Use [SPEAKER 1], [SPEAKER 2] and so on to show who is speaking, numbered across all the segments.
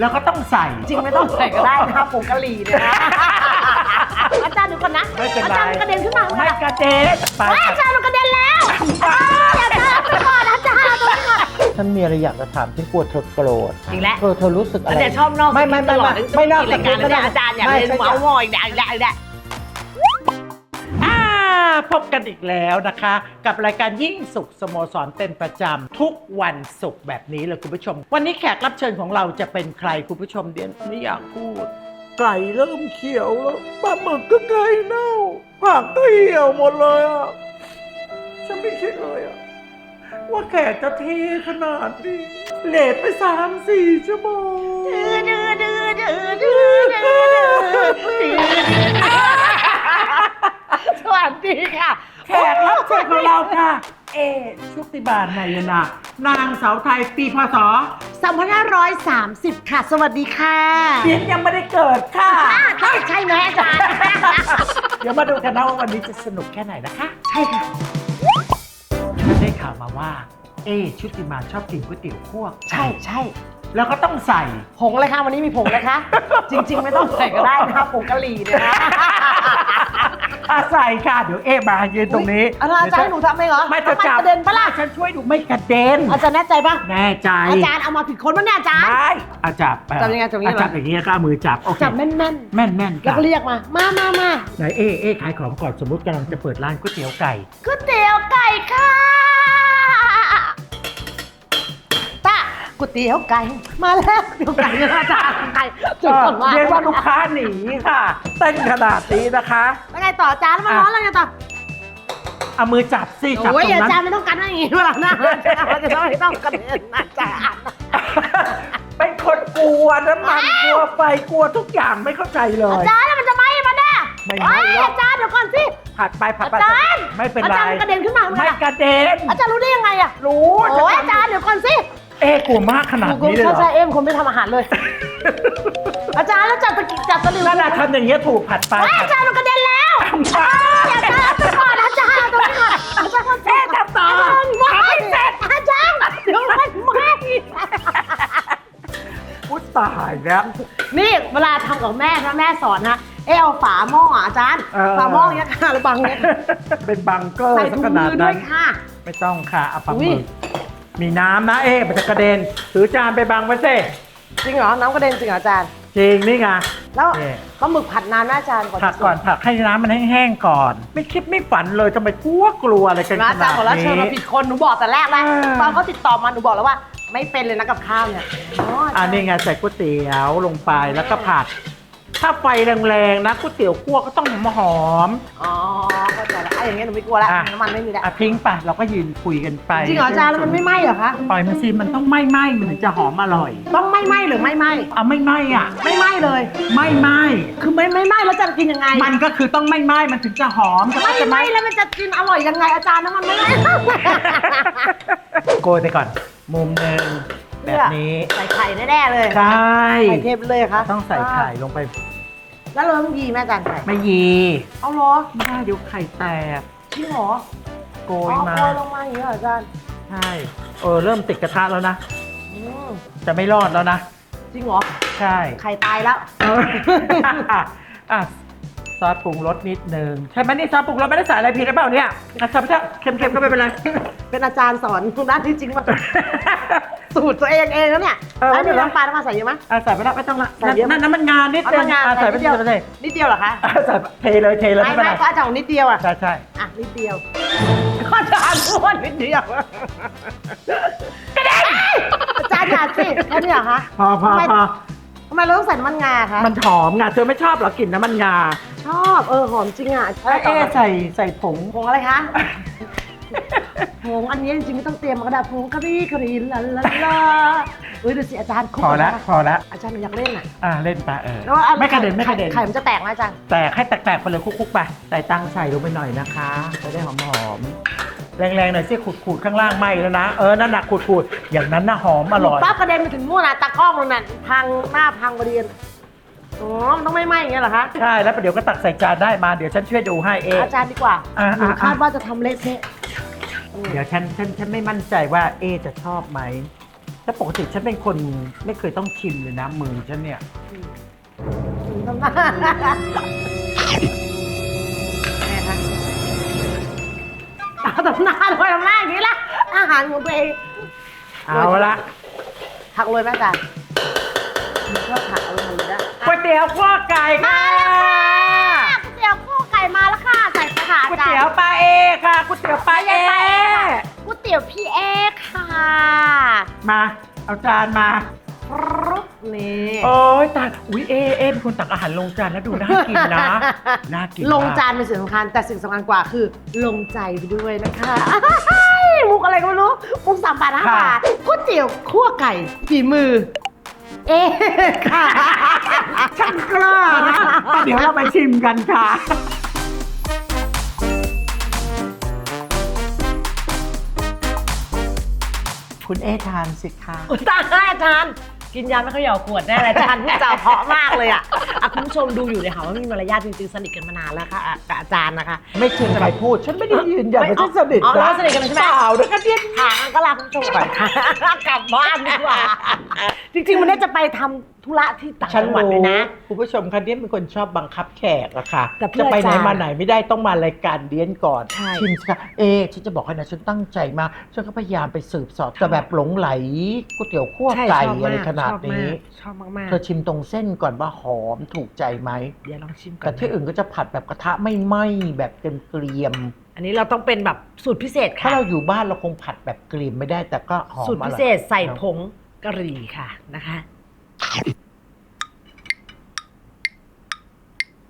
[SPEAKER 1] แล้วก็ต้องใส่
[SPEAKER 2] จริงไม่ต้องใส่ก็ได้นะคะผงกะหรี่เนี่ยนะอาจารย์ดูก่อนนะ
[SPEAKER 1] ไม่เป็นไร
[SPEAKER 2] อาจารย์มันกระเด็นขึ้นมา
[SPEAKER 1] ไม่กระเด็นไป
[SPEAKER 2] เฮ้ยอาจารย์มันกระเด็นแล้วอย่าเดินไปก่อนอาจารย์ตรงนี้ก่อน
[SPEAKER 1] ฉันมีอะไรอยากจะถามที่กลัวเธอโกรธ
[SPEAKER 2] อีกแล้ว
[SPEAKER 1] เธอเธอรู้สึกอะไร
[SPEAKER 2] อาจารย์ชอบนอก
[SPEAKER 1] ไม่ไม่
[SPEAKER 2] ต
[SPEAKER 1] ไม่
[SPEAKER 2] ลอด
[SPEAKER 1] ไม่นอก
[SPEAKER 2] รายการ
[SPEAKER 1] ก็
[SPEAKER 2] เลย
[SPEAKER 1] ได้
[SPEAKER 2] อาจารย์อยาก
[SPEAKER 1] ไม่
[SPEAKER 2] เล่น
[SPEAKER 1] ใช่
[SPEAKER 2] เมาส์มอยได้ได้ได้
[SPEAKER 1] อ่า พบกันอีกแล้วนะคะ กับรายการยิ่งสุขสโมสรเป็นประจำทุกวันศุกร์แบบนี้เลยคุณผู้ชม วันนี้แขกรับเชิญของเราจะเป็นใครคุณผู้ชมเดียนไม่อยากพูด ไก่เริ่มเขียวแล้วปลาหมึกก็ไก่เน่าผักก็เหี่ยวหมดเลยอะฉันไม่คิดเลยอะว่าแขกจะเทขนาดนี้เลทไปสามสี่ชั่วโมง
[SPEAKER 2] ดื้อดื้อดื้อดื้อดื้อดื้อดื้อ ดื้อสวัสดีค่ะ
[SPEAKER 1] แขกรับเชิญของเราค่ะ เอชุติบาลนายนานางสาวไทยปีพศ
[SPEAKER 2] 2530 ค่ะ สวัสดีค่ะ
[SPEAKER 1] เพียงยังไม่ได้เกิดค่ะ
[SPEAKER 2] อ่าใช่ใช่ไหมอาจารย์
[SPEAKER 1] เดี๋ยวมาดูกันนะว่าวันนี้จะสนุกแค่ไหนนะคะ
[SPEAKER 2] ใช่ค่ะ
[SPEAKER 1] ฉันได้ข่าวมาว่า เอชุติมาชอบกินก๋วยเตี๋ยวคั่ว
[SPEAKER 2] ใช่ใช่
[SPEAKER 1] แล้วก็ต้องใส่
[SPEAKER 2] ผงเลยค่ะวันนี้มีผงเลยค่ะจริง ๆ ไม่ต้องใส่ก็ได้นะคะผงกะหรี่เนี่ยนะ
[SPEAKER 1] อาใส่ค่ะ เดี๋ยวเอมายืนตรงนี้
[SPEAKER 2] อาจารย์จะให้หนูทำไหมเหรอ
[SPEAKER 1] ไม่จะ
[SPEAKER 2] น้ำน
[SPEAKER 1] จับ
[SPEAKER 2] กระเด็นปะล่ะ
[SPEAKER 1] ฉันช่วยดูไม่กระเด็น
[SPEAKER 2] อาจารย์แน่ใจปะ
[SPEAKER 1] แน่ใจ
[SPEAKER 2] อาจารย์เอามาผิดคนปะเนี่ยอาจารย์
[SPEAKER 1] ไม่อาจับ
[SPEAKER 2] จับยังไงจับอย่างนี้
[SPEAKER 1] อะจับ
[SPEAKER 2] เหรอ
[SPEAKER 1] อย่างนี้แล้วก็เอามือจับโอเค
[SPEAKER 2] จับแม่น
[SPEAKER 1] แม่นแม่น
[SPEAKER 2] ๆแล้ว
[SPEAKER 1] ค่ะ
[SPEAKER 2] ก็เรียกมา มามามา
[SPEAKER 1] ไหนเอเอขายของก่อนสมมติกำลังจะเปิดร้านก๋วยเตี๋ยวไก่
[SPEAKER 2] ก๋วยเตี๋ยวไก่ค่ะ ก๋วยเตี๋ยวไก่มาแล้วเดี๋ยวไก่เนี่ยอาจารย์ไก่จุดก่อนมา
[SPEAKER 1] เรียนว่าลูกค้าหนีค่ะ เต้นขนาดนี้นะคะ
[SPEAKER 2] แล้วไงต่ออาจารย์แล้วมันร้อนแล้วไงต่อ
[SPEAKER 1] เอามือจับสิจับต
[SPEAKER 2] โอ้ย
[SPEAKER 1] รง
[SPEAKER 2] อา
[SPEAKER 1] นั้น
[SPEAKER 2] จารย์ไม่ต้องกันอย่างนี้เวลาหน้าอาจารย์จะต้องไม่ต้องกระเด็นอาจารย์
[SPEAKER 1] เป็นคนกลัวน้ำมัน
[SPEAKER 2] อ้าว
[SPEAKER 1] กลัวไฟกลัวทุกอย่างไม่เข้าใจเล
[SPEAKER 2] อายจารย์แล้วมันจะไหม้มาแน่
[SPEAKER 1] ไม่ไหม้
[SPEAKER 2] เอ้ย
[SPEAKER 1] หรอก
[SPEAKER 2] อาจารย์เดี๋ยวก่อนสิ
[SPEAKER 1] ผัดไปผัดไป
[SPEAKER 2] อาจารย์
[SPEAKER 1] ไม่เป็น
[SPEAKER 2] อา
[SPEAKER 1] ไร
[SPEAKER 2] จารย์มันกระเด็นขึ้นมา
[SPEAKER 1] ไม่กระเด็น
[SPEAKER 2] อาจารย์รู้ได้ยังไงอะ
[SPEAKER 1] รู้
[SPEAKER 2] โอ้ยอาจารย์เดี๋ยวก่อนสิ
[SPEAKER 1] เอ๊ะกลัวมากขนาดนี้เลยเหร
[SPEAKER 2] ใช่ใช่
[SPEAKER 1] อ
[SPEAKER 2] เอ็มคนไม่ทำอาหารเลย อาจารย์แล้วจับตะกิจับตะหลิว
[SPEAKER 1] นั่นแหละทำอย่างเงี้ยถูกผัดไป
[SPEAKER 2] เฮ้ยอาจารย์มันกระเด็นแล้ว
[SPEAKER 1] ทำไป
[SPEAKER 2] อาจารย์ไปก่อนอาจารย์ตรงนี้ก่อนอาจารย์
[SPEAKER 1] เอ๊ะทำต่อ
[SPEAKER 2] อาจารย์ไม่
[SPEAKER 1] ทำไม่เสร็จ
[SPEAKER 2] อาจารย์เดี๋ยวมันไม่
[SPEAKER 1] อุ้ยตายแล้ว
[SPEAKER 2] นี่เวลาทำกับแม่ถ้าแม่สอนนะเอะเอาฝาหม้ออะอาจารย์
[SPEAKER 1] เออ
[SPEAKER 2] ฝาหม้ออย่างเงี้ยค่ะแล้วบังเงี้ย
[SPEAKER 1] เป็นบังเกอร์
[SPEAKER 2] ใส่
[SPEAKER 1] สัก
[SPEAKER 2] ถุง
[SPEAKER 1] ขนา
[SPEAKER 2] มื
[SPEAKER 1] ด
[SPEAKER 2] อด้
[SPEAKER 1] นั้
[SPEAKER 2] วนยค่ะ
[SPEAKER 1] ไม่ต้องค่ะเอาปลาห
[SPEAKER 2] อุ๊
[SPEAKER 1] มึ
[SPEAKER 2] ย
[SPEAKER 1] ก มีน้ำนะเอ๊ะมันจะกระเด็นถือจานไปบังไว้สิ
[SPEAKER 2] จริงเหรอ น้ำกระเด็นจริงเหรออาจารย์
[SPEAKER 1] จริงนี่ไง
[SPEAKER 2] แล้ว
[SPEAKER 1] เอ๊ะ
[SPEAKER 2] ปลาหมึกผัดนานไหมอาจารย์ก่อน
[SPEAKER 1] ผักก่อนผักให้น้ำมันแห้งๆก่อน ไม่คิดไม่ฝันเลยทำไมกลัวกลัวอะไรกัน
[SPEAKER 2] นะ
[SPEAKER 1] ข
[SPEAKER 2] อาจา
[SPEAKER 1] นาด
[SPEAKER 2] รย์บอกแล้วเชิญมา
[SPEAKER 1] นี้
[SPEAKER 2] ผิดคนหนูบอกแต่แรกแล้ว
[SPEAKER 1] เออ
[SPEAKER 2] ตอนเขาติดต่อมาหนูบอกแล้วว่า ไม่เป็นเลยนะกับข้าวเนี่ยอ๋ออาจารย์
[SPEAKER 1] อันนี้ไงใส่ก๋วยเตี๋ยวลงไปแล้วก็ผัด ถ้าไฟแรงๆนะก๋วยเตี๋ยวคั่วก็ต้องหอม
[SPEAKER 2] อ๋อเข้าใจแล้วไอ้อย่างเงี้ยหนูไม่กลัวแล้ว
[SPEAKER 1] อะ
[SPEAKER 2] น้ำมันไม่มีแล้ว
[SPEAKER 1] ๆอะทิ้งไปเราก็ยืนคุยกันไป
[SPEAKER 2] จริงเหรออาจารย์แล้วมันไม่ไหม้เหรอคะ
[SPEAKER 1] ปล่อยมันสิมันต้องไหม้ไหม้ๆมันถึงจะหอมอร่อย
[SPEAKER 2] ต้องไม่ไหม้หรือไม่ไหม้
[SPEAKER 1] อะไม่ไหม้อะ
[SPEAKER 2] ไม่ไหม้เลย
[SPEAKER 1] ไม่ไหม้
[SPEAKER 2] คือไม่ไม่ไหม้แล้วจะกินยังไง
[SPEAKER 1] มันก็คือต้องไม่ไหม้มันถึงจะหอม
[SPEAKER 2] ไม่
[SPEAKER 1] จะ
[SPEAKER 2] ไหม้แล้วมันจะกินอร่อยยังไงอาจารย์น้ำมันไม่ไหม้
[SPEAKER 1] โกยไปก่อน มุมหนึ่ง แบบนี้
[SPEAKER 2] ใส่ไข่แน่ๆเลย
[SPEAKER 1] ใช่
[SPEAKER 2] ไข่เทพเลยค่ะ
[SPEAKER 1] ต้องใส่ไข่ลงไป
[SPEAKER 2] แล้วเราต้องยีแม่อาจารย์ไข่
[SPEAKER 1] ไม่ยี
[SPEAKER 2] เอาเหรอ
[SPEAKER 1] ไม่ได้เดี๋ยวไข่แตก
[SPEAKER 2] จริงเหรอ
[SPEAKER 1] โก
[SPEAKER 2] อ๋
[SPEAKER 1] ย
[SPEAKER 2] อ
[SPEAKER 1] มา
[SPEAKER 2] โกยลงมาอย่างนี้เหรออาจารย์
[SPEAKER 1] ใช่เออเริ่มติดกระทะแล้วนะ
[SPEAKER 2] อืม
[SPEAKER 1] จะไม่รอดแล้วนะ
[SPEAKER 2] จริงเหรอ
[SPEAKER 1] ใช่
[SPEAKER 2] ไข่ตายแล้ว
[SPEAKER 1] เอออะซอสปรุงรสนิดนึงใช่ไหมนี่ซอสปรุงรสไม่ได้ใส่อะไรผิดหรือเปล่าเนี่ยอะใส่ไปเถอะเค็มๆก็ไม่เป็นไร
[SPEAKER 2] เป็นอาจารย์สอนด้านที่จริงว่า สูตรตัวเองเองแล้วเนี่ย
[SPEAKER 1] เออ
[SPEAKER 2] แล้ว
[SPEAKER 1] ไม่
[SPEAKER 2] นี่
[SPEAKER 1] เป็นไร
[SPEAKER 2] น้ำปลาน้ำปลาใส่เยอะไหม
[SPEAKER 1] อะใส่ไปแล้วไม่ต้องละ
[SPEAKER 2] ใส่เยอะ
[SPEAKER 1] นั่นน้ำมันงานนิด
[SPEAKER 2] เอา
[SPEAKER 1] นึง
[SPEAKER 2] น้ำงาน
[SPEAKER 1] อะใส่ไป
[SPEAKER 2] นิดเดียว
[SPEAKER 1] ใส่ไปเลย
[SPEAKER 2] นิดเดียวเหรอคะ
[SPEAKER 1] อะใส่ไปเทเลยเทเลย
[SPEAKER 2] ไม่
[SPEAKER 1] ไม่เป็น
[SPEAKER 2] ไม่
[SPEAKER 1] ไร
[SPEAKER 2] ก็อาจารย์บอกนิดเดียวอะ
[SPEAKER 1] ใช่ใช่
[SPEAKER 2] อะนิดเดียวอาจารย์พูดนิดเดียวกระเด็นอาจารย์อย่าสิแค่นี้เหรอคะ
[SPEAKER 1] พอพอ
[SPEAKER 2] ทำไม
[SPEAKER 1] พอ
[SPEAKER 2] ทำไมเราต้องใส่น้ำมันงาคะ
[SPEAKER 1] มันหอมไงเธอไม่ชอบเหรอกลิ่นน้ำมันงา
[SPEAKER 2] ชอบเออหอมจริงอะ
[SPEAKER 1] แล้วเอ๊ะใส่ใส่ผง
[SPEAKER 2] ผงอะไรคะ ผงอันนี้จริงๆไม่ต้องเตรียมมากระดาษผงกะหรี่กะหรี่ลาลาลาเฮ้ยดูสิอาจารย์ครบ
[SPEAKER 1] พอแล้ว
[SPEAKER 2] นะ
[SPEAKER 1] พอแล้ว
[SPEAKER 2] อาจารย์หนูอยากเล่นอะ
[SPEAKER 1] อะเล่นไปเออ
[SPEAKER 2] แล้วว่าอั
[SPEAKER 1] ไม่กระเด็นไม่กระเด็น
[SPEAKER 2] ไข่มันจะแตกไหมอาจารย์
[SPEAKER 1] แตกให้แตกๆไปเลยคุกๆไปใส่ตังใส่ลงไปหน่อยนะคะจะได้หอมๆแรงๆหน่อยสิขูดๆข้างล่างไหมแล้วนะเออนั่นน่ะขูดๆอย่างนั้นน่ะหอมอร่อย
[SPEAKER 2] ป้ากระเด็นไปถึงนู่นน่ะตากล้องนู่นน่ะพังหน้าพังบริเวณอ๋อมันต้องไม่ไหม้อย่างเงี้ยเหรอคะ
[SPEAKER 1] ใช่แล้วประเดี๋ยวก็ตักใส่จานได้มาเดี๋ยวฉันช่วยดูให้เอง
[SPEAKER 2] อาจารย์ดีกว่า
[SPEAKER 1] อะ
[SPEAKER 2] หนู
[SPEAKER 1] อะ
[SPEAKER 2] คาดว่าจะทำเละเทะ
[SPEAKER 1] เดี๋ยวฉันฉันฉันไม่มั่นใจว่าเอจะชอบไหมแล้วปกติฉันเป็นคนไม่เคยต้องชิมเลยนะมือฉันเนี่ย
[SPEAKER 2] ทำหน้าแม่คะเอาทำหน้าด้วยทำหน้าอย่างนี้ละอาหารของตัวเอง
[SPEAKER 1] เอาละ
[SPEAKER 2] ผักโรยไหมอาจารย์มีชอบผักเอาลงเลยนะ
[SPEAKER 1] ก๋วยเตี๋ยวข้อไก่
[SPEAKER 2] มา
[SPEAKER 1] ค่ะ
[SPEAKER 2] แล้วค่ะ ก๋วยเตี๋ยวข้าวไก่มาแล้วค่ะใส่ไป ค่ะ
[SPEAKER 1] ก๋วย
[SPEAKER 2] อาจาร
[SPEAKER 1] เตี๋ยว
[SPEAKER 2] ย์
[SPEAKER 1] ปลาเอค่ะก๋วยเตี๋ยวปลาเอ
[SPEAKER 2] ก๋วยเตี๋ยวพี่เอค่ะ
[SPEAKER 1] มา เอาจานมา
[SPEAKER 2] รุบนี่
[SPEAKER 1] โอ้ยตายอุ้ยเอเอเป็นคนตักอาหารลงจานแล้วดูน่ากินนะ น่ากินมก
[SPEAKER 2] ลงจานเป็นสิ่งสำคัญแต่สิ่งสำคัญกว่าคือ ลงใจไปด้วยนะคะมุกอะไรก็ไม่รู้ มุกสามบาทห้าบาทก๋วยเตี๋ยวคั่วไก่ฝีมือ เอ๊ค่ะ
[SPEAKER 1] ช่างกล้านะ เดี๋ยวเราไปชิมกันค่ะ คุณเอทานสิคะ
[SPEAKER 2] อุยตายอาจารย์ กินยาไม่เขย่าขวดแน่เลยอาจารย์พูดจาเพราะมากเลยอะอะคุณผู้ชมดูอยู่เนี่ยค่ะว่ามีมารยาทจริงๆสนิทกันมานานแล้วค่ะอะกับอาจารย์นะคะ
[SPEAKER 1] ไม่เชิงใครพูด ฉันไม่ได้ยืนยันว่าฉันสนิท
[SPEAKER 2] อ๋อเรา
[SPEAKER 1] นะ
[SPEAKER 2] สนิทกันเลยใช่ไหม
[SPEAKER 1] เปล่านะคะเนี่ย
[SPEAKER 2] ทางก็ลาคุณผู้ชมก่อนค่ะกลับบ้านดีกว่า จริงๆวันนี้จะไปทำ ธุระที่ต่าง
[SPEAKER 1] ฉัน
[SPEAKER 2] จังหวัด
[SPEAKER 1] รู้
[SPEAKER 2] เลยนะ
[SPEAKER 1] คุณผู้ชมคะเดียนเป็นคนชอบบังคับแขกอะค่ะ
[SPEAKER 2] แต่เพื่อ
[SPEAKER 1] จะไปไหน
[SPEAKER 2] อาจารย์
[SPEAKER 1] มาไหนไม่ได้ต้องมารายการเดียนก่อน
[SPEAKER 2] ใช่
[SPEAKER 1] ชิมสิคะเอะฉันจะบอกให้นะฉันตั้งใจมากฉันก็พยายามไปสืบสอบแต่แบบหลงไหลก๋วยเตี๋ยวคั่ว
[SPEAKER 2] ใช่
[SPEAKER 1] ไก่
[SPEAKER 2] ชอบ
[SPEAKER 1] อะไร
[SPEAKER 2] มาก
[SPEAKER 1] ขนาด
[SPEAKER 2] ชอบ
[SPEAKER 1] นี้
[SPEAKER 2] มากชอบมาก
[SPEAKER 1] เธอชิมตรงเส้นก่อนว่าหอมถูกใจไหม
[SPEAKER 2] ๆเดี๋ยวลองชิมก่อ
[SPEAKER 1] แต่
[SPEAKER 2] น
[SPEAKER 1] ที่อื่นก็จะผัดแบบกระทะไม่ไหม้แบบเกรียม
[SPEAKER 2] อันนี้เราต้องเป็นแบบสูตรพิเศษ
[SPEAKER 1] ๆถ้า
[SPEAKER 2] ค่ะ
[SPEAKER 1] เราอยู่บ้านเราคงผัดแบบเกรียมไม่ได้แต่ก็หอม
[SPEAKER 2] สูตร
[SPEAKER 1] อ
[SPEAKER 2] พิ
[SPEAKER 1] ร่อย
[SPEAKER 2] เศษใส่ผงกะหรี่ค่ะนะคะ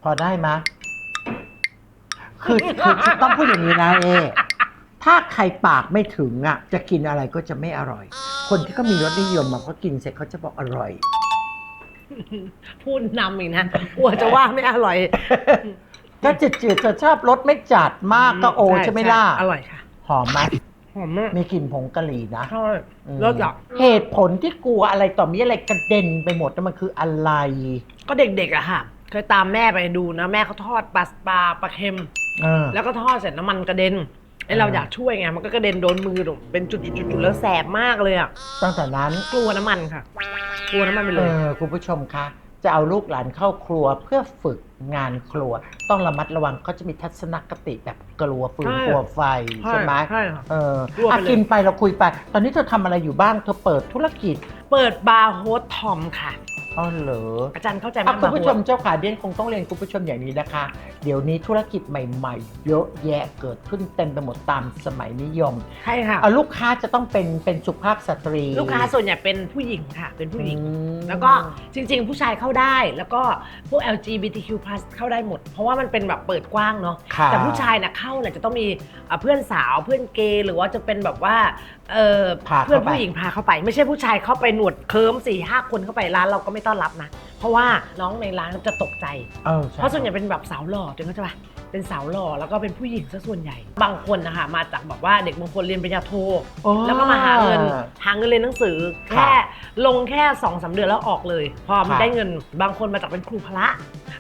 [SPEAKER 1] พอได้ไหมคือคือคือต้องพูดอย่างนี้นะเอ ถ้าใครปากไม่ถึงอะ จะกินอะไรก็จะไม่อร่อย คนที่เขามีรสนิยมมาเขากินเสร็จเขาจะบอกอร่อย
[SPEAKER 2] พูดนำอีกนะกลัวจะว่าไม่อร่อย
[SPEAKER 1] ถ้าจืดๆจะชอบรสไม่จัดมากก็โอใช่ไหมล่ะ
[SPEAKER 2] อร่อยค่ะ
[SPEAKER 1] หอมไหม
[SPEAKER 2] หอมมาก
[SPEAKER 1] มีกลิ่นผงกะหรี่นะ
[SPEAKER 2] ใช่
[SPEAKER 1] อืม
[SPEAKER 2] รสอะ
[SPEAKER 1] เหตุผลที่กลัวอะไรต่อมีอะไรกระเด็นไปหมดนั่นมันคืออะไร
[SPEAKER 2] ก็เด็กๆอะค่ะ เคยตามแม่ไปดูนะ แม่เขาทอดปลาปลาปลาเค็ม
[SPEAKER 1] เออ
[SPEAKER 2] แล้วก็ทอดเสร็จน้ำมันกระเด็นไอเรา
[SPEAKER 1] อ่า
[SPEAKER 2] อยากช่วยไงมันก็กระเด็นโดนมือหนูเป็นจุดๆๆแล้วแสบมากเลยอะ
[SPEAKER 1] ตั้งแต่นั้น
[SPEAKER 2] กลัวน้ำมันค่ะ กลัวน้ำมันไป
[SPEAKER 1] เอ
[SPEAKER 2] เลย
[SPEAKER 1] อคุณผู้ชมคะ จะเอาลูกหลานเข้าครัวเพื่อฝึกงานครัว ต้องระมัดระวังเขาจะมีทัศนคติแบบกลัวฟืน
[SPEAKER 2] ใช่
[SPEAKER 1] กลัวไฟใช่ไหม
[SPEAKER 2] ใช่ค่ะ
[SPEAKER 1] เออก
[SPEAKER 2] ลัวไป
[SPEAKER 1] อะ
[SPEAKER 2] เลย
[SPEAKER 1] กินไปเราคุยไป ตอนนี้เธอทำอะไรอยู่บ้างเธอเปิดธุรกิจ
[SPEAKER 2] เปิดบาร์โฮสทอมค่ะ
[SPEAKER 1] อ๋อเหรอ
[SPEAKER 2] อาจารย์เข้าใจไหม
[SPEAKER 1] อะคุณผู้ชม
[SPEAKER 2] บาร์โฮส
[SPEAKER 1] เจ้าขาเดียนคงต้องเรียนคุณผู้ชมอย่างนี้นะคะ เดี๋ยวนี้ธุรกิจใหม่ๆ เยอะแยะเกิดขึ้นเต็มไปหมดตามสมัยนิยม
[SPEAKER 2] ใช่ค่ะ
[SPEAKER 1] เอาลูกค้าจะต้องเป็นเป็นสุภาพสตรี
[SPEAKER 2] ลูกค้าส่วนใหญ่เป็นผู้หญิงค่ะ เป็นผู้หญิง
[SPEAKER 1] อืม
[SPEAKER 2] แล้วก็จริงๆ ผู้ชายเข้าได้แล้วก็พวก LGBTQ+ เข้าได้หมด เพราะว่ามันเป็นแบบเปิดกว้างเนาะ
[SPEAKER 1] ค่ะ
[SPEAKER 2] แต่ผู้ชายนะเข้าเนี่ยจะต้องมีอะเพื่อนสาวเพื่อนเกย์หรือว่าจะเป็นแบบว่าเออ
[SPEAKER 1] พา
[SPEAKER 2] เพื่อน
[SPEAKER 1] เข้าไป
[SPEAKER 2] ผู้หญิงพาเข้าไป ไม่ใช่ผู้ชายเข้าไปหนวดเคิร์มสี่ห้าคนเข้าไปร้านเราก็ไม่ต้อนรับนะ เพราะว่าน้องในร้านจะตกใจ
[SPEAKER 1] เออใช่
[SPEAKER 2] เพราะส่วนใหญ่เป็นแบบสาวหล่อจนเข้าใจปะเป็นสาวหล่อแล้วก็เป็นผู้หญิงซะส่วนใหญ่ บางคนนะคะมาจากแบบว่าเด็กบางคนเรียนปริญญาโท
[SPEAKER 1] โอ้
[SPEAKER 2] แล้วก็มาหาเงินหาเงินเรียนหนังสือ
[SPEAKER 1] ค่ะ
[SPEAKER 2] แค่ลงแค่สองสามเดือนแล้วออกเลย พอมัน
[SPEAKER 1] ค่ะ
[SPEAKER 2] ได้เงินบางคนมาจากเป็นครูพละ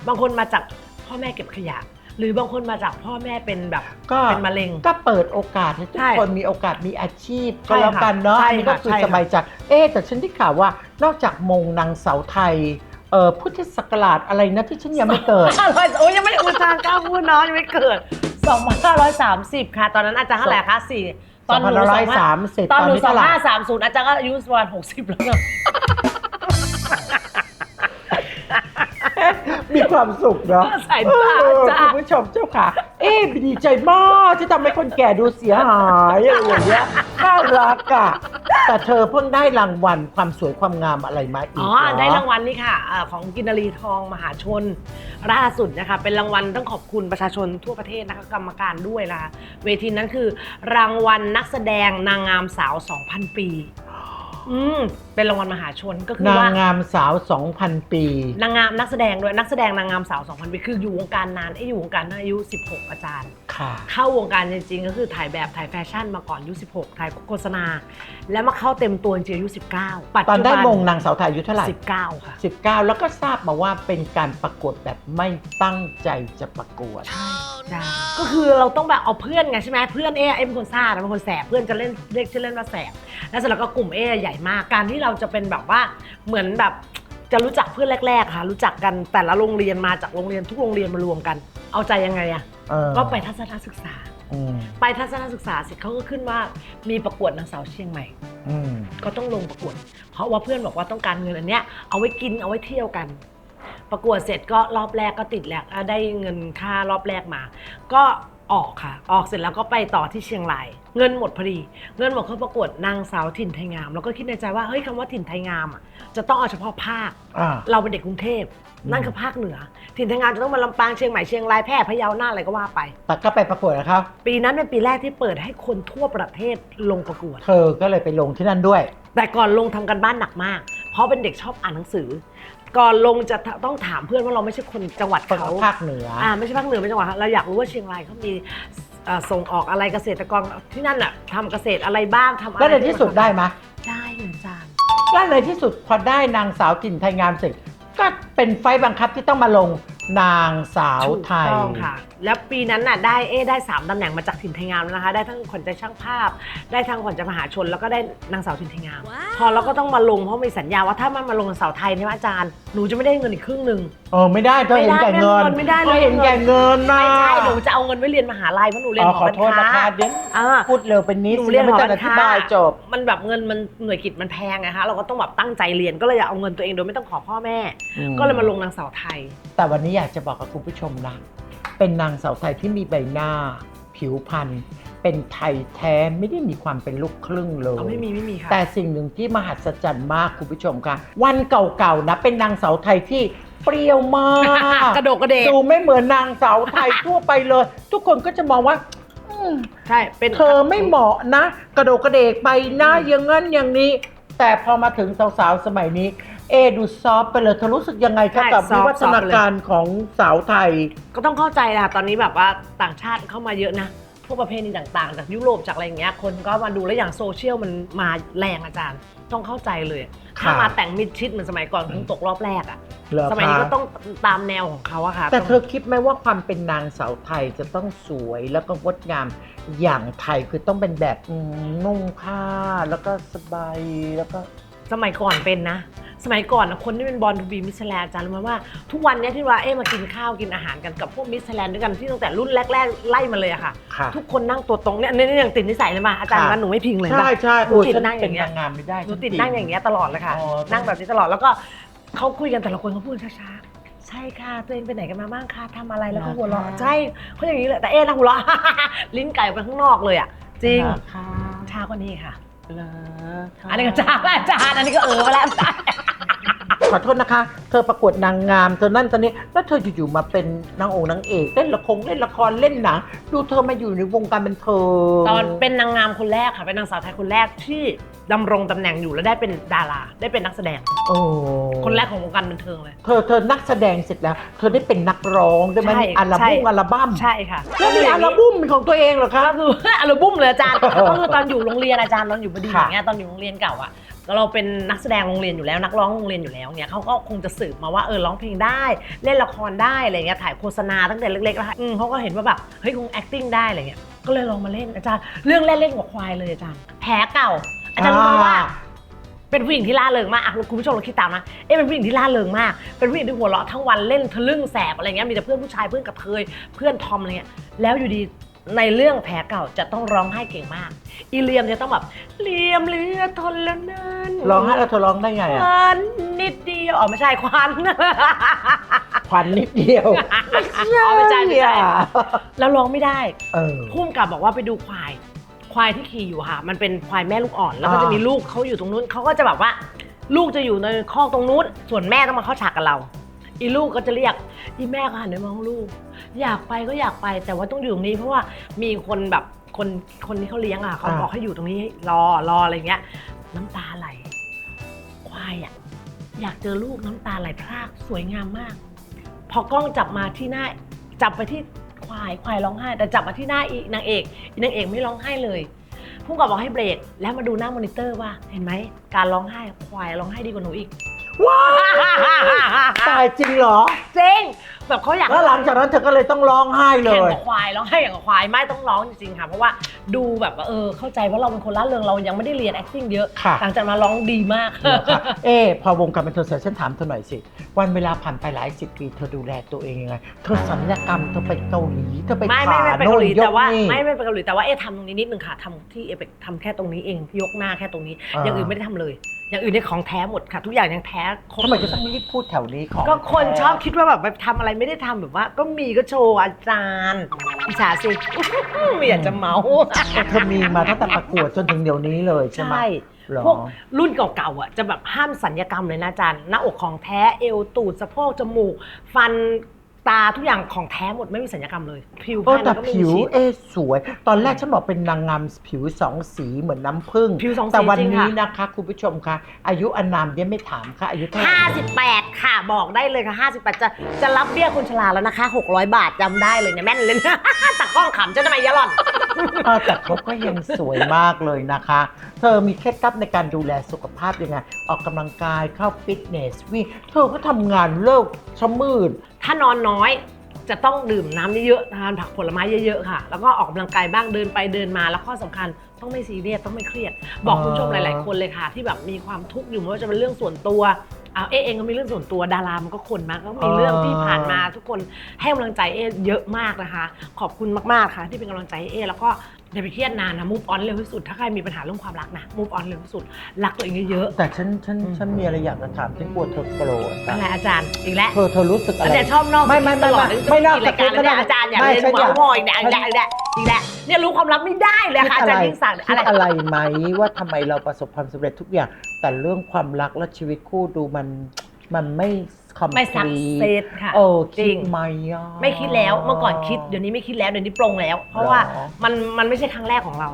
[SPEAKER 2] บางคนมาจากพ่อแม่เก็บขยะ หรือบางคนมาจากพ่อแม่เป็นแบบ
[SPEAKER 1] ก็
[SPEAKER 2] เป็นมะเร็ง
[SPEAKER 1] ก็เปิดโอกาสให้ทุก
[SPEAKER 2] ใช่
[SPEAKER 1] คนมีโอกาสมีอาชีพ
[SPEAKER 2] ใช่
[SPEAKER 1] ก็แล้วกันเนาะ
[SPEAKER 2] ค่ะ
[SPEAKER 1] อันนี้ก็
[SPEAKER 2] ใช่ค่ะ
[SPEAKER 1] คือ
[SPEAKER 2] ใช่ค่ะ
[SPEAKER 1] สบายใจเอ๊ะแต่ฉันที่ข่าวว่านอกจากมงนางเสาไทยเอ่อพุทธศักราชอะไรนะที่ฉันยังไม่เกิด
[SPEAKER 2] อะไรโอ้ยยังไม่ได้อุจารกล้าพูดเนาะยังไม่เกิด 2530 ค่ะ ตอนนั้นอาจารย์เท่าไหร่คะสี่ตอนหนู
[SPEAKER 1] 2530
[SPEAKER 2] ตอนหนู
[SPEAKER 1] ตอนนี้เท่าไหร่
[SPEAKER 2] 2530 อาจารย์ก็อายุประมาณ60 แล้วเนอะ
[SPEAKER 1] มีความสุขเนาะ
[SPEAKER 2] สายตาอาจาร
[SPEAKER 1] คุณ
[SPEAKER 2] ย์
[SPEAKER 1] ผู้ชมเจ้าค่ะ เอ๊ะดีใจมากที่ทำให้คนแก่ดูเสียหายอะไรอย่างเงี้ยน่ารักอะแต่เธอเพิ่งได้รางวัลความสวยความงามอะไรมาอีก
[SPEAKER 2] อ๋อ
[SPEAKER 1] เห
[SPEAKER 2] ได้รางวัลนี่ค่ะอาของกินนารีทองมหาชนล่าสุดนะคะ เป็นรางวัลต้องขอบคุณประชาชนทั่วประเทศนะคะกรรมการด้วยนะคะเวทีนั้นคือ รางวัลนักแสดงนางงามสาว 2,000 ปี อืมเป็นรางวัลมหาชนก็คือนา
[SPEAKER 1] ง
[SPEAKER 2] ว่า
[SPEAKER 1] งามสาว 2,000 ปี
[SPEAKER 2] นางงามนักแสดงด้วยนักแสดงนางงามสาว2,000ปีคืออยู่วงการนานไอ้ยอยู่วงการตั้งอายุ 16 อาจารย์
[SPEAKER 1] ค่ะ
[SPEAKER 2] เข้าวงการจริงๆ ก็คือถ่ายแบบถ่ายแฟชั่นมาก่อนอายุ 16 ถ่ายโฆษณา แล้วมาเข้าเต็มตัวจริงๆอายุ 19 ปัจ
[SPEAKER 1] ตอน
[SPEAKER 2] จุ
[SPEAKER 1] ได้
[SPEAKER 2] บัน
[SPEAKER 1] มงนางสาวไทยอายุเท่าไหร่
[SPEAKER 2] 19 ค่ะ
[SPEAKER 1] 19 แล้วก็ทราบมาว่าเป็นการประกวดแบบไม่ตั้งใจจะประกวด
[SPEAKER 2] ใช่จ้าก็คือเราต้องแบบเอาเพื่อนไงใช่ไหมเพื่อนเอเอ็มเป็นคนซ่านะเป็นคนแสบเพื่อนจะเล่นเรียกชื่อเล่นว่าแสบแล้วเสร็จแล้วก็กลุ่มเอใหญ่มาก การที่เราจะเป็นแบบว่าเหมือนแบบจะรู้จักเพื่อนแรก ๆ ค่ะ รู้จักกันแต่ละโรงเรียนมาจากโรงเรียนทุกโรงเรียนมารวมกัน เอาใจยังไงอะ
[SPEAKER 1] เออ
[SPEAKER 2] ก็ไปทัศนศึกษา
[SPEAKER 1] อืม
[SPEAKER 2] ไปทัศนศึกษาเสร็จเขาก็ขึ้นว่ามีประกวดนางสาวเชียงใหม่
[SPEAKER 1] อืม
[SPEAKER 2] ก็ต้องลงประกวด เพราะว่าเพื่อนบอกว่าต้องการเงินอันเนี้ยเอาไว้กินเอาไว้เที่ยวกัน ประกวดเสร็จก็รอบแรกก็ติดแหลกอะได้เงินค่ารอบแรกมา ก็ ออกค่ะ ออกเสร็จแล้วก็ไปต่อที่เชียงราย เงินหมดพอดี เงินหมดเขาประกวดนางสาวถิ่นไทยงาม แล้วก็คิดในใจว่าเฮ้ยคำว่าถิ่นไทยงามอะจะต้องเอาเฉพาะภาค
[SPEAKER 1] อ่า
[SPEAKER 2] เราเป็นเด็กกรุงเทพ
[SPEAKER 1] อืม
[SPEAKER 2] นั่นคือภาคเหนือ ถิ่นไทยงามจะต้องมาลำปางเชียงใหม่เชียงรายแพร่พะเยาน่านอะไรก็ว่าไป
[SPEAKER 1] แต่ก็ไปประกวดนะครับ
[SPEAKER 2] ปีนั้นเป็นปีแรกที่เปิดให้คนทั่วประเทศลงประกวด
[SPEAKER 1] เธอก็เลยไปลงที่นั่นด้วย
[SPEAKER 2] แต่ก่อนลงทำกันบ้านหนักมาก เพราะเป็นเด็กชอบอ่านหนังสือ ก่อนลงจะต้องถามเพื่อนว่าเราไม่ใช่คนจังหวัด
[SPEAKER 1] เป็น
[SPEAKER 2] เขา
[SPEAKER 1] ภาคเหนืออ
[SPEAKER 2] อ่าไม่ใช่ภาคเหนือไม่ใช่จังหวัดเราอยากรู้ว่าเชียงรายเขามีเอ่อส่งออกอะไรเกษตรกรที่นั่นอะทำเกษตรอะไรบ้างทำอะไร
[SPEAKER 1] แล้วในที่สุดได้ไหม
[SPEAKER 2] ได้เหมือนจาน
[SPEAKER 1] แล้วในที่สุดพอได้นางสาวถิ่นไทยงามเสร็จก็เป็นไฟล์บังคับที่ต้องมาลงนางสาว
[SPEAKER 2] ถูก
[SPEAKER 1] ไทย
[SPEAKER 2] ต้องค่ะแล้วปีนั้นน่ะได้เอได้สามตำแหน่งมาจากถิ่นไทยงามแล้วนะคะ ได้ทั้งขวัญใจช่างภาพ ได้ทั้งขวัญใจมหาชน แล้วก็ได้นางสาวถิ่นไทยงาม พอเราก็ต้องมาลงเพราะมีสัญญาว่าถ้ามันมาลงนางสาวไทยเนี่ยอาจารย์หนูจะไม่ได้เงินอีกครึ่งหนึ่ง
[SPEAKER 1] เออไม่ได้เธอเห็นแก่เงิน
[SPEAKER 2] ไม่ได้ไม่ได้เลย
[SPEAKER 1] ธอเห็นแก่เงินนะ
[SPEAKER 2] ไม่ใช่หนูจะเอาเงินไว้เรียนมหาลัยเพราะหนูเรียน
[SPEAKER 1] อ๋อ
[SPEAKER 2] หอ
[SPEAKER 1] ขอ
[SPEAKER 2] การ
[SPEAKER 1] โทษนะ
[SPEAKER 2] ค้า
[SPEAKER 1] คะเดี๋ยว
[SPEAKER 2] อ่า
[SPEAKER 1] พูดเร็วเป็นนิด
[SPEAKER 2] หนูเรียนหอ
[SPEAKER 1] ไม่
[SPEAKER 2] การ
[SPEAKER 1] อธิ
[SPEAKER 2] ค้า
[SPEAKER 1] บายจบ
[SPEAKER 2] มันแบบเงินมันหน่วยกิจมันแพงไงคะเราก็ต้องแบบตั้งใจเรียนก็เลยอยากเอาเงินตัวเองโดยไม่ต้องขอพ่อแม่
[SPEAKER 1] อืม
[SPEAKER 2] ก็เลยมาลงนางสาวไทย
[SPEAKER 1] แต่วันนี้อยากจะบอกกับคุณผู้ชมนะ เป็นนางสาวไทยที่มีใบหน้า ผิวพรรณเป็นไทยแท้ไม่ได้มีความเป็นลูกครึ่งเลย
[SPEAKER 2] เอาไม่มีไม่มีค่ะ
[SPEAKER 1] แต่สิ่งหนึ่งที่มหัศจรรย์มากคุณผู้ชมค่ะ วันเก่าๆนะเป็นนางสาวไทยที่เปรี้ยวมาก
[SPEAKER 2] กระโดดกระเดก
[SPEAKER 1] ดูไม่เหมือนนางสาวไทยทั่วไปเลย ทุกคนก็จะมองว่าอืม
[SPEAKER 2] ใช่เป็น
[SPEAKER 1] เธอไม่เหมาะนะ กระโดดกระเดกไปนะอย่างนั้นอย่างนี้ แต่พอมาถึงสาวๆสมัยนี้ เอดูซอฟต์ไปเลยเธอรู้สึกยังไงคะกับวิวัฒนาการของสาวไทย
[SPEAKER 2] ก็ต้องเข้าใจแหละตอนนี้แบบว่าต่างชาติเข้ามาเยอะนะ พวกประเพณีต่างๆ จากยุโรปจากอะไรอย่างเงี้ย คนก็มาดูแล้วอย่างโซเชียลมันมาแรงอาจารย์ ต้องเข้าใจเลย ถ้า
[SPEAKER 1] ค่ะ
[SPEAKER 2] มาแต่งมิดชิดเหมือนสมัยก่อนคงตกรอบแรกอะ
[SPEAKER 1] เหรอ
[SPEAKER 2] สมัยนี้
[SPEAKER 1] คะ
[SPEAKER 2] ก็ต้องตามแนวของเขาอะค่ะ
[SPEAKER 1] แต่เธอคิดไหมว่าความเป็นนางสาวไทยจะต้องสวยแล้วก็งดงามอย่างไทยคือต้องเป็นแบบอืมนุ่งผ้าแล้วก็สบายแล้วก็
[SPEAKER 2] สมัยก่อนเป็นนะ สมัยก่อนนะคนที่เป็นบอลทูบีมิสแลนด์อาจารย์รู้ไหมว่าทุกวันเนี้ยที่ว่าเอ๊ะมากินข้าวกินอาหารกันกับพวกมิสแลนด์ด้วยกันที่ตั้งแต่รุ่นแรก ๆ ไล่มาเลยอะค่ะ
[SPEAKER 1] ค่ะ
[SPEAKER 2] ทุกคนนั่งตัวตรงเนี่ยนี่ยังติดนิสัยเลยมาอาจารย์
[SPEAKER 1] ค่ะ
[SPEAKER 2] ว่าหนูไม่พิงเลย
[SPEAKER 1] ใช่
[SPEAKER 2] ปะ
[SPEAKER 1] ใช่
[SPEAKER 2] หนู
[SPEAKER 1] โอ้ย
[SPEAKER 2] ติด
[SPEAKER 1] ฉัน
[SPEAKER 2] นั่งอ
[SPEAKER 1] เป็น
[SPEAKER 2] ย่างเงี้ย
[SPEAKER 1] นางงามไม่ได้
[SPEAKER 2] หนู
[SPEAKER 1] ฉั
[SPEAKER 2] ติด
[SPEAKER 1] จริ
[SPEAKER 2] นั่งอย่างเงี้ยตลอดเลยค่ะ
[SPEAKER 1] อ๋อ
[SPEAKER 2] นั่งแบบนี้ตลอดแล้วก็เขาคุยกันแต่ละคนเขาพูดช้าๆ ใช่ค่ะตัวเองไปไหนกันมาบ้างคะทำอะไรแล้วก็หัวเราะใช่เขาอย่างนี้เลยแต่เอ๊ะนะหัวเราะ ลิ้นไก่ไปข้างนอกเลยอะจริง
[SPEAKER 1] เหอค่ะ
[SPEAKER 2] ช้ากว่านี้ค่ะ
[SPEAKER 1] เหร อั
[SPEAKER 2] นนี้ก็จ้าล้วอาจารย์อันนี้ก็เออมาแล้ว
[SPEAKER 1] ขอโทษนะคะ เธอประกวดนางงาม เธอนั่นตอนนี้ แล้วเธออยู่ๆมาเป็นนางองค์นางเอกเล่นละครเล่นละครเล่นหนังดูเธอมาอยู่ในวงการบันเทิง
[SPEAKER 2] ตอนเป็นนางงามคนแรกค่ะ เป็นนางสาวไทยคนแรกที่ดำรงตำแหน่งอยู่แล้วได้เป็นดารา ได้เป็นนักแสดง
[SPEAKER 1] โอ้
[SPEAKER 2] คนแรกของวงการบันเทิงเลย
[SPEAKER 1] เธอเธอนักแสดงเสร็จแล้ว เธอได้เป็นนักร้องได้ไหม
[SPEAKER 2] ใช่
[SPEAKER 1] มีอัล
[SPEAKER 2] ใช่
[SPEAKER 1] บั้มอัลบั้ม
[SPEAKER 2] ใช่ค่ะ
[SPEAKER 1] แล้วมีอัลบั้มเป็นของตัวเองเหรอคะ
[SPEAKER 2] ก็คือ อัลบั้มเลยอาจารย์ก็คือตอนอยู่โรงเรียนอาจารย์ตอนอยู่บดีอย่างเงี้ยตอนอยู่โรงเรียนเก่าอะ เราเป็นนักแสดงโรงเรียนอยู่แล้วนักร้องโรงเรียนอยู่แล้วเนี่ยเขาก็คงจะสืบมาว่าเออร้องเพลงได้ เล่นละครได้อะไรเงี้ยถ่ายโฆษณาตั้งแต่เล็กๆแล้วค่ะอืมเขาก็เห็นว่าแบบเฮ้ยคง acting ได้อะไรเงี้ยก็เลยลองมาเล่นอาจารย์เรื่องแรกเล่นกับควายเลยอาจารย์แผลเก่า อาจารย์รู้ไหมว่า เป็นผู้หญิงที่ล่าเริงมากอะคุณผู้ชมลองคิดตามนะเอ๊ะเป็นผู้หญิงที่ล่าเริงมาก เป็นผู้หญิงที่หัวเราะทั้งวันเล่นทะลึ่งแสบอะไรเงี้ยมีแต่เพื่อนผู้ชายเพื่อนกระเทยเพื่อนทอมอะไรเงี้ยแล้วอยู่ดีในเรื่องแผลเก่าจะต้องร้องไห้เก่งมาก อีเลียมจะต้องแบบเลียมเลือทนแล้วนั้น
[SPEAKER 1] ร้องไห้แล้วเธอร้องได้ไง
[SPEAKER 2] ค
[SPEAKER 1] อะ
[SPEAKER 2] วันนิดเดียวอ๋อไม่ใช่ควัน
[SPEAKER 1] ควันนิดเดียว
[SPEAKER 2] อ๋อไม่ใช่ไม่ใช่
[SPEAKER 1] อะ
[SPEAKER 2] แล้วร้องไม่ได้
[SPEAKER 1] เออ
[SPEAKER 2] พุ่มกับบอกว่าไปดูควาย ควายที่ขี่อยู่ค่ะ มันเป็นควายแม่ลูกอ่อน แล้วก็
[SPEAKER 1] อ่า
[SPEAKER 2] จะมีลูกเขาอยู่ตรงนู้นเขาก็จะแบบว่า ลูกจะอยู่ในคอกตรงนู้น ส่วนแม่ต้องมาเข้าฉากกับเรา อีลูกก็จะเรียก อีแม่ก็หันไปมองลูก อยากไปก็อยากไป แต่ว่าต้องอยู่ตรงนี้เพราะว่ามีคนแบบคนคนที่เขาเลี้ยงอะเขา
[SPEAKER 1] อ่า
[SPEAKER 2] บอกให้อยู่ตรงนี้รอรออะไรเงี้ย น้ำตาไหลควายอะอยากเจอลูกน้ำตาไหลพรากสวยงามมาก พอกล้องจับมาที่หน้า จับไปที่ควายควายร้องไห้ แต่จับมาที่หน้าอีนางเอกอีนางเอกไม่ร้องไห้เลยผู้กำกับบอกให้เบรกแล้วมาดูหน้ามอนิเตอร์ว่าเห็นไหมการร้องไห้ควายร้องไห้ดีกว่าหนูอีก
[SPEAKER 1] ว้ายตายจริงเหรอ
[SPEAKER 2] จริงแบบเขาอยาก
[SPEAKER 1] แล้วหลังจากนั้นเธอก็เลยต้องร้องไห้เล
[SPEAKER 2] แข่ง
[SPEAKER 1] ย
[SPEAKER 2] กับควายร้องไห้อย่างกับควายไม่ต้องร้องจริงๆค่ะเพราะว่าดูแบบว่าเออเข้าใจว่าเราเป็นคนล่าเริงเรายังไม่ได้เรียน acting เยอะ
[SPEAKER 1] ค่ะ
[SPEAKER 2] หลังจากมาร้องดีมาก
[SPEAKER 1] เหรอคะเอ๊ะพอวงการบันเทิงเสร็จฉันถามเธอหน่อยสิ วันเวลาผ่านไปหลายสิบปี เธอดูแลตัวเองยังไง เธอสัญญกรรม เธอไปเกาหลี เธอไป
[SPEAKER 2] ไม่ไม่
[SPEAKER 1] ผ่า
[SPEAKER 2] ไม่ไป
[SPEAKER 1] โน่
[SPEAKER 2] เกานหลี
[SPEAKER 1] ย
[SPEAKER 2] แต่
[SPEAKER 1] ก
[SPEAKER 2] ว่า
[SPEAKER 1] นี่
[SPEAKER 2] ไม่ไม่ไปเกาหลีแต่ว่าเอ๊ะทำตรงนี้นิดนึงค่ะทำที่เอเปกทำแค่ตรงนี้เองยกหน้าแค่ตรงนี้
[SPEAKER 1] อ่า
[SPEAKER 2] อย่างอื่นไม่ได้ทำเลย อย่างอื่นเนี่ยของแท้หมดค่ะ ทุกอย่างยังแท้ครบ
[SPEAKER 1] ทำไมจะต้องรีบพูดแถวนี้ของ
[SPEAKER 2] ก็คนชอบคิดว่าแบบไปทำอะไรไม่ได้ทำแบบว่า ก็มีก็โชว์อาจารย์อิจฉาสิ ไม่อยากจะเมา
[SPEAKER 1] เธอมีมาตั้งแต่ประกวดจนถึงเดี๋ยวนี้เลยใช่ไหม
[SPEAKER 2] ใช่
[SPEAKER 1] หรอ
[SPEAKER 2] พวกรุ่นเก่าๆอะจะแบบห้ามสัญญกรรมเลยนะอาจารย์หน้าอกของแท้เอวตูดสะโพกจมูก ฟัน ตาทุกอย่างของแท้หมดไม่มีสัญญกรรมเลย ผิวพ
[SPEAKER 1] เอ
[SPEAKER 2] ร
[SPEAKER 1] อ
[SPEAKER 2] รณ
[SPEAKER 1] แต่
[SPEAKER 2] ก็ไม่
[SPEAKER 1] ผิ
[SPEAKER 2] มี
[SPEAKER 1] ว
[SPEAKER 2] ฉีด
[SPEAKER 1] เอ๊ะสวย ตอนแรกฉันบอกเป็นนางงามผิวสองสีเหมือนน้ำผึ้ง
[SPEAKER 2] ผิวสองสี
[SPEAKER 1] แต่วัน
[SPEAKER 2] จริง
[SPEAKER 1] นี้
[SPEAKER 2] ค่ะ
[SPEAKER 1] นะคะ คุณผู้ชมคะอายุอานามเนี่ยไม่ถามค่ะ อายุเท่าไหร่
[SPEAKER 2] 58 ค่ะ บอกได้เลยค่ะ 58 จะจะรับเบี้ยคนชราแล้วนะคะ 600 บาทจำได้เลยเนี่ยแม่นเลยนะ ตักกล้องขำจะทำไมยะหล่อน
[SPEAKER 1] เออแต่เขาก็ยังสวยมากเลยนะคะ เธอมีเคล็ดลับในการดูแลสุขภาพยังไง ออกกำลังกายเข้าฟิตเนสวิ่งเธอก็ทำงานเลิกชะมืด
[SPEAKER 2] ถ้านอนน้อยจะต้องดื่มน้ำเยอะๆทานผักผลไม้เยอะๆค่ะ แล้วก็ออกกำลังกายบ้างเดินไปเดินมา แล้วข้อสำคัญต้องไม่ซีเรียสต้องไม่เครียด บอกคุณผู้ชมหลาย ๆ คนเลยค่ะ ที่แบบมีความทุกข์อยู่ไม่ว่าจะเป็นเรื่องส่วนตัวเอาเอะเองก็มีเรื่องส่วนตัวดารามันก็คนมากก็มีเรื่องที่ผ่านมาทุกคนให้กำลังใจเอะเยอะมากนะคะ ขอบคุณมากๆค่ะ ที่เป็นกำลังใจให้เอะแล้วก็ อย่าไปเครียดนานนะมูฟออนเร็วที่สุด ถ้าใครมีปัญหาเรื่องความรักนะมูฟออนเร็วที่สุด รักตัวเองเยอะ
[SPEAKER 1] แต่ฉันฉัน
[SPEAKER 2] อืม
[SPEAKER 1] ฉันมีอะไรอยากจะถามฉันกลัวเธอโกรธ
[SPEAKER 2] ๆ
[SPEAKER 1] อะ
[SPEAKER 2] อะไรอาจารย์อีกแล้ว
[SPEAKER 1] เธอเธอรู้สึกอะไร
[SPEAKER 2] แต่ชอบนอก
[SPEAKER 1] ไม่ไม่ไม่
[SPEAKER 2] ตลอด
[SPEAKER 1] ไม่ไม่นอก
[SPEAKER 2] รายการ
[SPEAKER 1] สคริปต์
[SPEAKER 2] แล้วเนี่ย
[SPEAKER 1] ไม่ได้
[SPEAKER 2] อาจารย์อย่า
[SPEAKER 1] ไม่
[SPEAKER 2] เล่น
[SPEAKER 1] ฉันอยาก
[SPEAKER 2] เมาส์มอยอีกแล้วอีกแล้วอีกแล้วอีกแล้วเนี่ยรู้ความลับไม่ได้เลยค่ะอาจารย์ยิ่งศักดิ์
[SPEAKER 1] คิ
[SPEAKER 2] อะ
[SPEAKER 1] ด
[SPEAKER 2] ไร
[SPEAKER 1] อะไรไหมว่าทำไมเราประสบความสำเร็จทุกอย่าง แต่เรื่องความรักและชีวิตคู่ดูมันมันไม่คอม
[SPEAKER 2] ไม่สัก
[SPEAKER 1] พลี
[SPEAKER 2] เซตค่ะ
[SPEAKER 1] โอ้
[SPEAKER 2] จริ
[SPEAKER 1] คิด
[SPEAKER 2] ง
[SPEAKER 1] ไหมอะ
[SPEAKER 2] ไม่คิดแล้วเมื่อก่อนคิดเดี๋ยวนี้ไม่คิดแล้วเดี๋ยวนี้ปรงแล้ว เพราะว่า
[SPEAKER 1] หรอ
[SPEAKER 2] มันมันไม่ใช่ครั้งแรกของเรา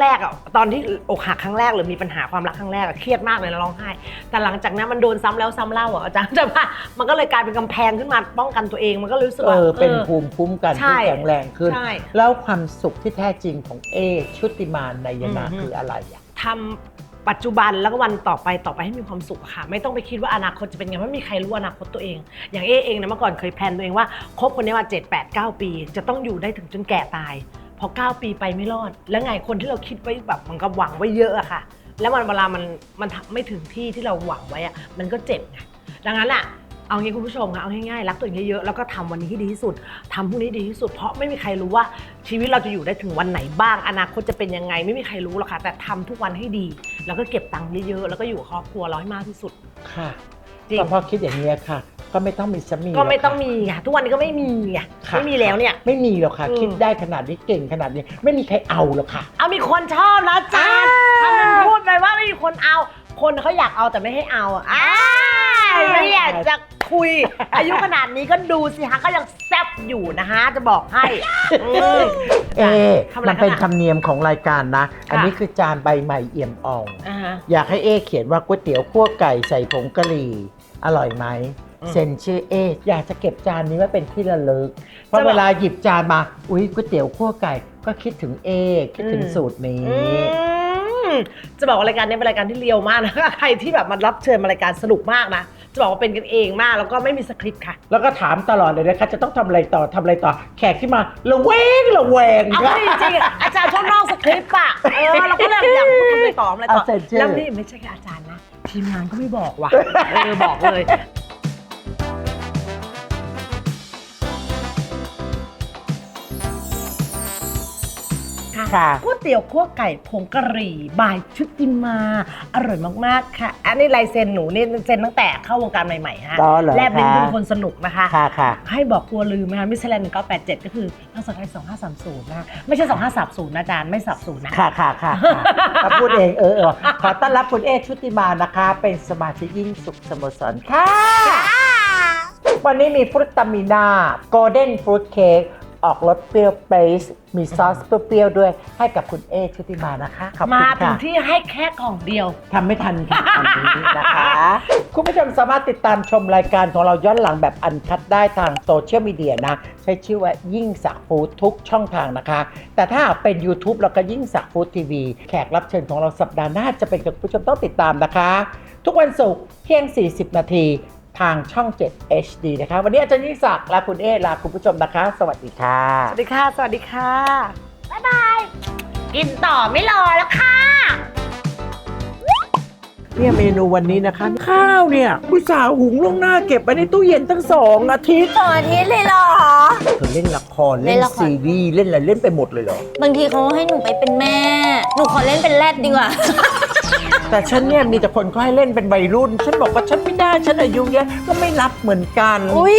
[SPEAKER 2] แรกๆอะตอนที่อกหักครั้งแรกหรือมีปัญหาความรักครั้งแรกอะเครียดมากเลยนะร้องไห้แต่หลังจากนั้นมันโดนซ้ำแล้วซ้ำเล่าอะอาจารย์จะว่ามันก็เลยกลายเป็นกำแพงขึ้นมาป้องกันตัวเองมันก็เลยรู้สึก
[SPEAKER 1] เอ
[SPEAKER 2] ว่า
[SPEAKER 1] อเป็น
[SPEAKER 2] ออ
[SPEAKER 1] ภูมิคุ้มกัน
[SPEAKER 2] ใช่
[SPEAKER 1] ที่แข็งแรงขึ้น
[SPEAKER 2] ใช่
[SPEAKER 1] แล้วความสุขที่แท้จริงของเอชุติมานในยนา
[SPEAKER 2] อืม
[SPEAKER 1] คืออะไรอะ
[SPEAKER 2] ทำ ปัจจุบันแล้วก็วันต่อไปต่อไปให้มีความสุขอะค่ะ ไม่ต้องไปคิดว่าอนาคตจะเป็นไงไม่มีใครรู้อนาคตตัวเอง อย่างเอเองนะเมื่อก่อนเคยแพลนตัวเองว่าคบคนนี้มา7 8 9ปี จะต้องอยู่ได้ถึงจนแก่ตาย พอ 9 ปีไปไม่รอด แล้วไงคนที่เราคิดไว้แบบมันก็หวังไว้เยอะอะค่ะ แล้วมันเวลามันมันทำไม่ถึงที่ที่เราหวังไว้อะมันก็เจ็บไงดังนั้นอะ เอางี้คุณผู้ชมค่ะเอาง่ายๆรักตัวเองเยอะๆแล้วก็ทำวันนี้ให้ดีที่สุดทำพรุ่งนี้ดีที่สุด เพราะไม่มีใครรู้ว่าชีวิตเราจะอยู่ได้ถึงวันไหนบ้าง อนาคตจะเป็นยังไง ไม่มีใครรู้หรอกค่ะแต่ทำทุกวันให้ดี แล้วก็เก็บตังค์เยอะๆแล้วก็อยู่กับครอบครัวเราให้มากที่สุด
[SPEAKER 1] ค่ะ
[SPEAKER 2] จริง
[SPEAKER 1] ก็เพราะคิดอย่างนี้ยค่ะ ก็ไม่ต้องมีสามี
[SPEAKER 2] ก็ไม่
[SPEAKER 1] หรก
[SPEAKER 2] ต้อง
[SPEAKER 1] ค่ะ
[SPEAKER 2] มีค่ะทุกวันนี้ก็ไม่มีไง
[SPEAKER 1] ค่ะ
[SPEAKER 2] ไม่มีแล้วเนี่ย
[SPEAKER 1] ไม่มีหรอกค่ะ
[SPEAKER 2] อืม
[SPEAKER 1] คิดได้ขนาดนี้เก่งขนาดนี้ ไม่มีใครเอาหรอกค่ะ
[SPEAKER 2] เอามีคนชอบนะอาจารย์
[SPEAKER 1] อ่า
[SPEAKER 2] ถ้ามันพูดไปว่าไม่มีคนเอา คนเขาอยากเอาแต่ไม่ให้เอาอะอ้า ยไม่อยากจะคุย อายุขนาดนี้ก็ดูสิฮะก็ยังแซ่บอยู่นะฮะ จะบอกให้อืม
[SPEAKER 1] เอ
[SPEAKER 2] ทำอะไร
[SPEAKER 1] มันเป็น
[SPEAKER 2] คะ
[SPEAKER 1] ธรรมเนียมของรายการนะ อัน
[SPEAKER 2] ค่ะ
[SPEAKER 1] นี้คือจานใบใหม่เอี่ยมอ่อง
[SPEAKER 2] อ่าฮะ
[SPEAKER 1] อยากให้เอเขียนว่าก๋วยเตี๋ยวคั่วไก่ใส่ผงกะหรี่ อร่อยไหม
[SPEAKER 2] อืม
[SPEAKER 1] เซ็นชื่อเออยากจะเก็บจานนี้ไว้เป็นที่ระลึก เพราะ
[SPEAKER 2] จะบอก
[SPEAKER 1] เวลาหยิบจานมา อุ๊ยก๋วยเตี๋ยวคั่วไก่ก็คิดถึงเอคิดถึง
[SPEAKER 2] อืม
[SPEAKER 1] สูตรนี้
[SPEAKER 2] อืมจะบอกว่ารายการนี้เป็นรายการที่เรียวมากนะ ใครที่แบบมารับเชิญมารายการสนุกมากนะ จะบอกว่าเป็นกันเองมาก แล้วก็ไม่มีสคริปต์ค่ะ
[SPEAKER 1] แล้วก็ถามตลอดเลยนะคะจะต้องทำอะไรต่อทำอะไรต่อ แขกที่มาระแวงระแวง
[SPEAKER 2] เอา
[SPEAKER 1] ค่ะ
[SPEAKER 2] ก็จริงๆอะอาจารย์ชอบนอกสคริปต์อะเออเราก็เลยอยากทำอะไรต่อทำอะไรต่อ
[SPEAKER 1] เอาเซ็นชื่อ
[SPEAKER 2] แล้วนี่ไม่ใช่แค่อาจารย์นะ ทีมงานก็ไม่บอกว่ะเออบอกเลย
[SPEAKER 1] ค่ะ
[SPEAKER 2] ก๋วยเตี๋ยวคั่วไก่ผงกะหรี่บายชุติมา อร่อยมากๆค่ะ อันนี้ลายเซ็นหนูนี่เซ็นตั้งแต่เข้าวงการใหม่ๆฮะ
[SPEAKER 1] อ๋อเหรอ
[SPEAKER 2] แลบลิ้น
[SPEAKER 1] คะ
[SPEAKER 2] เป็นคนสนุกนะคะ
[SPEAKER 1] ค่ะค่ะ
[SPEAKER 2] ให้บอกกลัวลืมนะคะมิสแลนด์987 ก็คือนักสังกัด2530นะคะไม่ใช่ 2530นะอาจารย์ไม่สับสูนนะ
[SPEAKER 1] ค่ะค่ะค่ะค่ะถ้าพูดเองเออเออขอต้อนรับคุณเอชุติมานะคะ เป็นสมาชิกยิ่งสุขสโมสรค่ะ วันนี้มีฟรุตตามิน่าโกลเด้นฟรุตเค้ก ออกรสเปรี้ยวเปรสมีซอสเปรี้ยวๆด้วยให้กับคุณเอชุติมานะคะขอบคุณ
[SPEAKER 2] มาถึง
[SPEAKER 1] ค่ะ
[SPEAKER 2] ที่ให้แค่กล่องเดียว
[SPEAKER 1] ทำไม่ทันค่ะอันนี้นะคะ คุณผู้ชมสามารถติดตามชมรายการของเราย้อนหลังแบบอันคัดได้ทางโซเชียลมีเดียนะ ใช้ชื่อว่ายิ่งสักฟู้ดทุกช่องทางนะคะ แต่ถ้าหากเป็น YouTube เราก็ยิ่งสักฟู้ดทีวีแขกรับเชิญของเราสัปดาห์หน้าจะเป็นกับคุณผู้ชมต้องติดตามนะคะ ทุกวันศุกร์เที่ยง 40 นาที ทางช่อง 7 HD นะคะวันนี้อาจารย์ยิ่งศักดิ์และคุณเอลาคุณผู้ชมนะคะสวัสดีค่ะ
[SPEAKER 2] สวัสดีค่ะ สวัสดีค่ะ บ๊ายบาย กินต่อไม่รอแล้วค่ะ
[SPEAKER 1] เนี่ยเมนูวันนี้นะคะ ข้าวเนี่ยผู้สาวหุงล่วงหน้าเก็บไว้ในตู้เย็นตั้งสองอาทิตย์
[SPEAKER 3] สองอาทิตย์เลยเหรอ
[SPEAKER 1] เธอเล่นละคร
[SPEAKER 3] เล่
[SPEAKER 1] เล่น
[SPEAKER 3] นละคร
[SPEAKER 1] ซีรีส์เล่นอะไรเล่นไปหมดเลยเหรอ
[SPEAKER 3] บางทีเขาให้หนูไปเป็นแม่ หนูขอเล่นเป็นแรดดีกว่า
[SPEAKER 1] แต่ฉันเนี่ยมีแต่คนก็ให้เล่นเป็นวัยรุ่น ฉันบอกว่าฉันไม่ได้ฉันอายุเยอะก็ไม่รับเหมือนกัน
[SPEAKER 3] อุ้ย